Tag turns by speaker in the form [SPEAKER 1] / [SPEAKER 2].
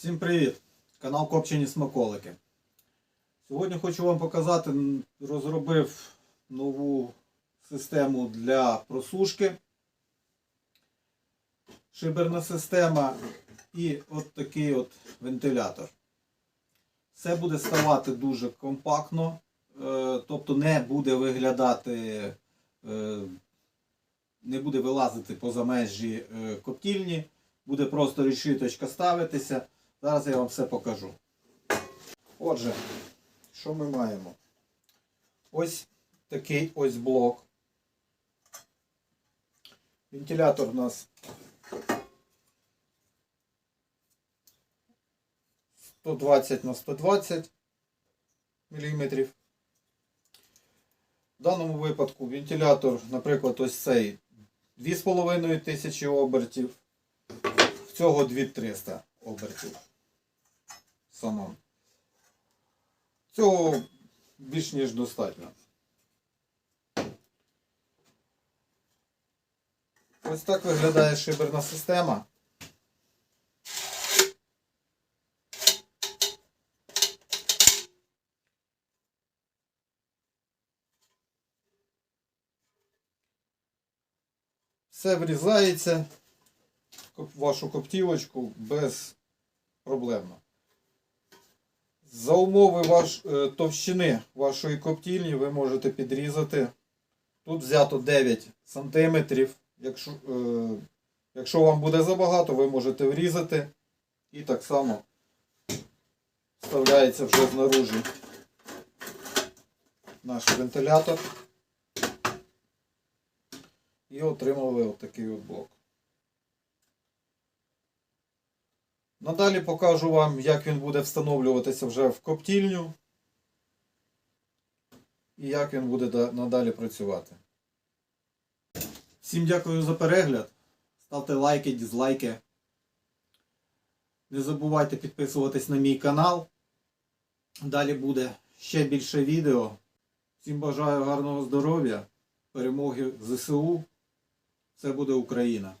[SPEAKER 1] Всім привіт! Канал Копчені Смаколики. Сьогодні хочу вам показати, розробив нову систему для просушки. Шиберна система і от такий от вентилятор. Все буде ставати дуже компактно, е, тобто не буде виглядати, е, не буде вилазити поза межі е, коптільні, буде просто решіточка ставитися. Зараз я вам все покажу. Отже, що ми маємо? Ось такий ось блок. Вентилятор у нас 120 на 120 мм. В даному випадку вентилятор, наприклад, ось цей 2,5 тисячі обертів, в цього 2300 обертів. Санон. Цього більш ніж достатньо. Ось так виглядає шиберна система. Все врізається в вашу коптівочку без проблемно. За умови ваш, е, товщини вашої коптільні ви можете підрізати. Тут взято 9 см. Якщо, е, якщо вам буде забагато, ви можете врізати. І так само вставляється вже знаружі наш вентилятор. І отримали отакий от блок. Надалі покажу вам, як він буде встановлюватися вже в коптільню і як він буде надалі працювати. Всім дякую за перегляд. Ставте лайки, дізлайки. Не забувайте підписуватись на мій канал. Далі буде ще більше відео. Всім бажаю гарного здоров'я, перемоги ЗСУ. Це буде Україна.